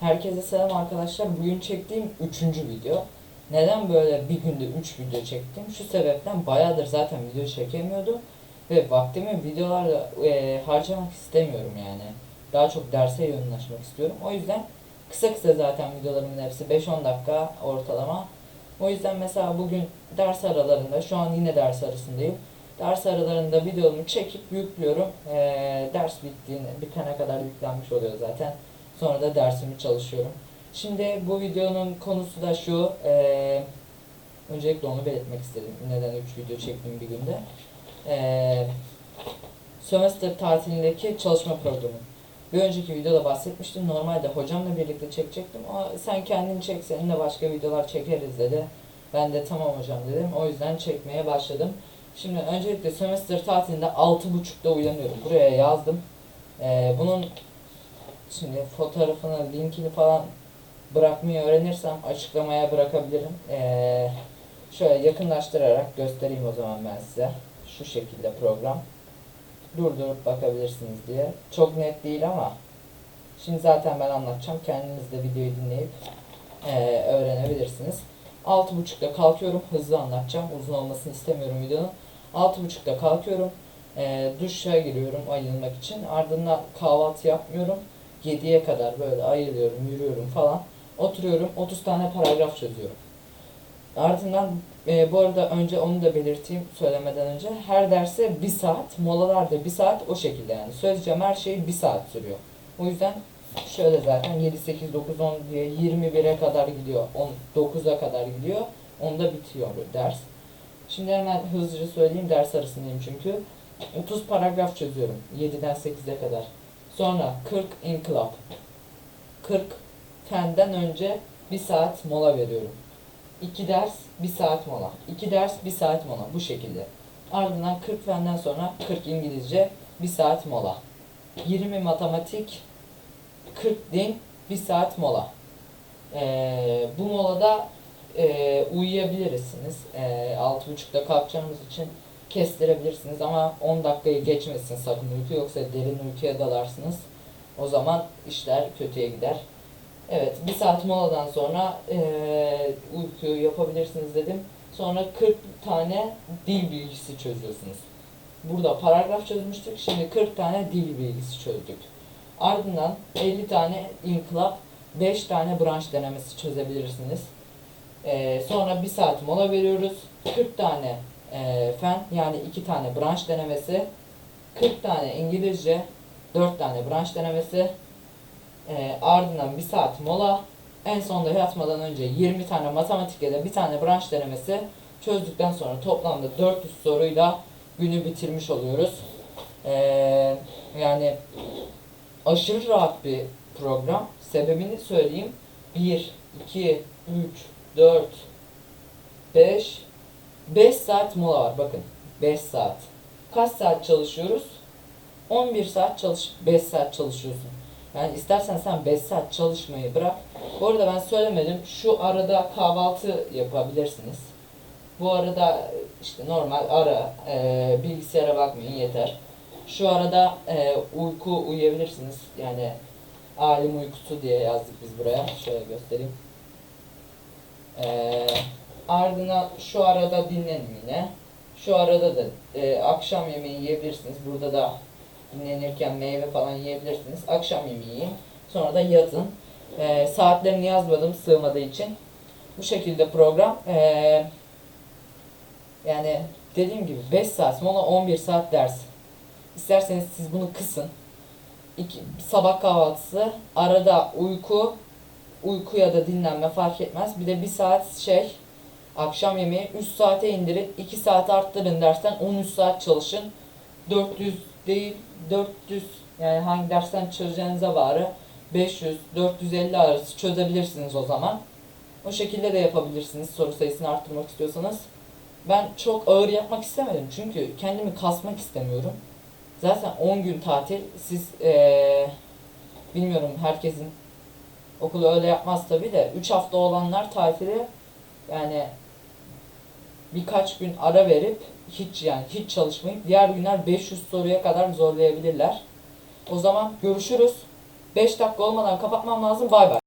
Herkese selam arkadaşlar. Bugün çektiğim üçüncü video. Neden böyle bir günde 3 video çektim? Şu sebepten bayağıdır zaten video çekemiyordum. Ve vaktimi videolarla e, harcamak istemiyorum yani. Daha çok derse yoğunlaşmak istiyorum. O yüzden kısa kısa zaten videolarımın hepsi 5-10 dakika ortalama. O yüzden mesela bugün ders aralarında, şu an yine ders arasındayım. Ders aralarında videomu çekip yüklüyorum. E, ders bittiğinde, bitene kadar yüklenmiş oluyor zaten. Sonra da dersimi çalışıyorum. Şimdi bu videonun konusu da şu. eee, öncelikle onu belirtmek istedim. Neden 3 video çektiğim bir günde. Eee sömestr tatilindeki çalışma programı. Bir önceki videoda bahsetmiştim. Normalde hocamla birlikte çekecektim. Ama sen kendin çek, seninle başka videolar çekeriz dedi. Ben de tamam hocam dedim. O yüzden çekmeye başladım. Şimdi öncelikle sömestr tatilinde 6.30'da uyanıyorum. Buraya yazdım. Eee, bunun Şimdi fotoğrafını, linkini falan bırakmayı öğrenirsem açıklamaya bırakabilirim. Ee, şöyle yakınlaştırarak göstereyim o zaman ben size. Şu şekilde program. Durdurup bakabilirsiniz diye. Çok net değil ama şimdi zaten ben anlatacağım. Kendiniz de videoyu dinleyip ee, öğrenebilirsiniz. 6.30'da kalkıyorum. Hızlı anlatacağım. Uzun olmasını istemiyorum videonun. 6.30'da kalkıyorum. Ee, duşa giriyorum ayılmak için. Ardından kahvaltı yapmıyorum. 7'ye kadar böyle ayılıyorum, yürüyorum falan. Oturuyorum, 30 tane paragraf çözüyorum. Ardından e, bu arada önce onu da belirteyim söylemeden önce. Her derse 1 saat, molalar da 1 saat o şekilde yani. Sözcem her şey 1 saat sürüyor. O yüzden şöyle zaten 7, 8, 9, 10 diye 21'e kadar gidiyor. 10, 9'a kadar gidiyor. Onda bitiyor ders. Şimdi hemen hızlıca söyleyeyim ders arasındayım çünkü. 30 paragraf çözüyorum 7'den 8'e kadar. Sonra 40 inkılap. 40 fenden önce 1 saat mola veriyorum. 2 ders 1 saat mola. 2 ders 1 saat mola. Bu şekilde. Ardından 40 fenden sonra 40 İngilizce 1 saat mola. 20 matematik 40 din 1 saat mola. Ee, bu molada e, uyuyabilirsiniz. Ee, 6.30'da kalkacağımız için kestirebilirsiniz ama 10 dakikayı geçmesin sakın uyku yoksa derin uykuya dalarsınız. O zaman işler kötüye gider. Evet bir saat moladan sonra eee uyku yapabilirsiniz dedim. Sonra 40 tane dil bilgisi çözüyorsunuz. Burada paragraf çözmüştük. Şimdi 40 tane dil bilgisi çözdük. Ardından 50 tane inkılap, 5 tane branş denemesi çözebilirsiniz. Eee, sonra bir saat mola veriyoruz. 40 tane e, fen yani 2 tane branş denemesi, 40 tane İngilizce, 4 tane branş denemesi, e, ardından 1 saat mola, en sonunda yatmadan önce 20 tane matematik ya da bir tane branş denemesi çözdükten sonra toplamda 400 soruyla günü bitirmiş oluyoruz. E, yani aşırı rahat bir program. Sebebini söyleyeyim. 1, 2, 3, 4, 5, 5 saat mola var bakın. 5 saat. Kaç saat çalışıyoruz? 11 saat çalış 5 saat çalışıyorsun. Yani istersen sen 5 saat çalışmayı bırak. Bu arada ben söylemedim. Şu arada kahvaltı yapabilirsiniz. Bu arada işte normal ara e, bilgisayara bakmayın yeter. Şu arada e, uyku uyuyabilirsiniz. Yani alim uykusu diye yazdık biz buraya. Şöyle göstereyim. Eee Ardından şu arada dinlenin yine. Şu arada da e, akşam yemeği yiyebilirsiniz. Burada da dinlenirken meyve falan yiyebilirsiniz. Akşam yemeği yiyin. Sonra da yatın. E, saatlerini yazmadım sığmadığı için. Bu şekilde program. E, yani dediğim gibi 5 saat mola 11 saat ders. İsterseniz siz bunu kısın. İki, sabah kahvaltısı, arada uyku, uyku ya da dinlenme fark etmez. Bir de bir saat şey Akşam yemeği 3 saate indirin, 2 saat arttırın dersen 13 saat çalışın. 400 değil 400 yani hangi dersten çözeceğinize bağlı 500 450 arası çözebilirsiniz o zaman. O şekilde de yapabilirsiniz soru sayısını arttırmak istiyorsanız. Ben çok ağır yapmak istemedim çünkü kendimi kasmak istemiyorum. Zaten 10 gün tatil siz ee, bilmiyorum herkesin okulu öyle yapmaz tabi de 3 hafta olanlar tatili yani birkaç gün ara verip hiç yani hiç çalışmayıp diğer günler 500 soruya kadar zorlayabilirler. O zaman görüşürüz. 5 dakika olmadan kapatmam lazım. Bay bay.